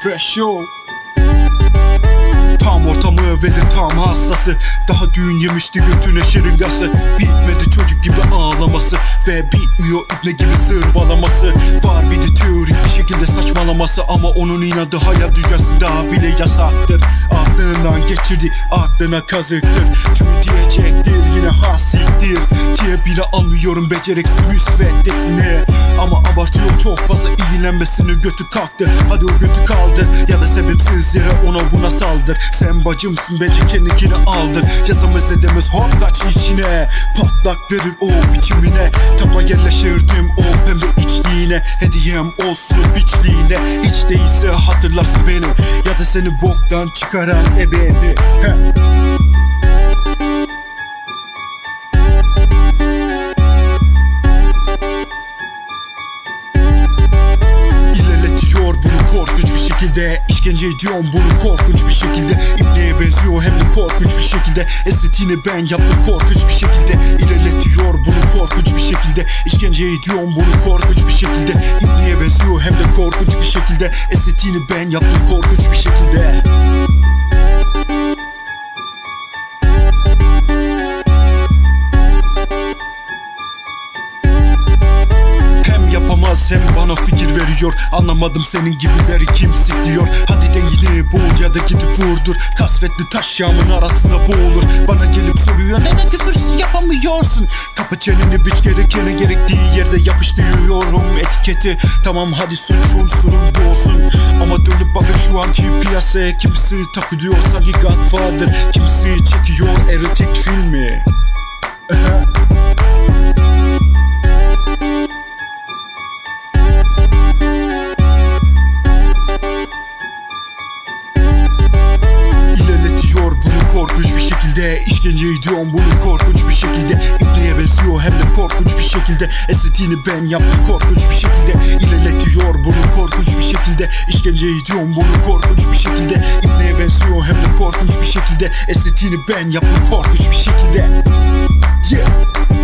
Show Tam ortamı ve tam hassası Daha düğün yemişti götüne şırıngası Bitmedi çocuk gibi ağlaması. Ve bitmiyor ibne gibi zırvalaması. Var bir de teorik bir şekilde saçmalaması. Ama onun inadı hayal dünyasında bile yasaktır. Aklından geçirdi aklına kazıktır. Çünkü diyecektir yine hasiktir Diye bile almıyorum beceriksiz müsveddesini Ama abartıyor çok fazla ilgilenmesini götü kalktı. Hadi o götü kaldı ya da sebepsiz yere ona buna saldır. Sen bacımsın bence kendini aldır. Yazamaz edemez hop kaç içine. Patlak verir o biçimine. Tapa yerleşirdim o pembe içliğine. Hediyem olsun biçliğine Hiç değilse hatırlarsın beni. Ya da seni boktan çıkaran ebeni. Heh. Korkunç bir şekilde. İşkence ediyorum bunu korkunç bir şekilde. İpliğe benziyor hem de korkunç bir şekilde. Estetiğini ben yaptım korkunç bir şekilde. İlerletiyor bunu korkunç bir şekilde. İşkence ediyorum bunu korkunç bir şekilde. İpliğe benziyor hem de korkunç bir şekilde. Estetiğini ben yaptım korkunç bir şekilde veriyor Anlamadım senin gibileri kim diyor Hadi dengini bul ya da gidip vurdur. Kasvetli taş yağımın arasına boğulur. Bana gelip soruyor neden küfürsüz yapamıyorsun? Kapı çeneni biç gerekene gerektiği yerde yapıştırıyorum etiketi. Tamam hadi suç unsurum bu Ama dönüp bakın şu anki piyasaya. Kimisi takılıyor sanki Godfather. Kimisi çekiyor erotik filmi şekilde. İşkence ediyorum bunu korkunç bir şekilde. İpliğe benziyor hem de korkunç bir şekilde. Estetiğini ben yaptım korkunç bir şekilde. İlerletiyor bunu korkunç bir şekilde. İşkence ediyorum bunu korkunç bir şekilde. İpliğe benziyor hem de korkunç bir şekilde. Estetiğini ben yaptım korkunç bir şekilde. Yeah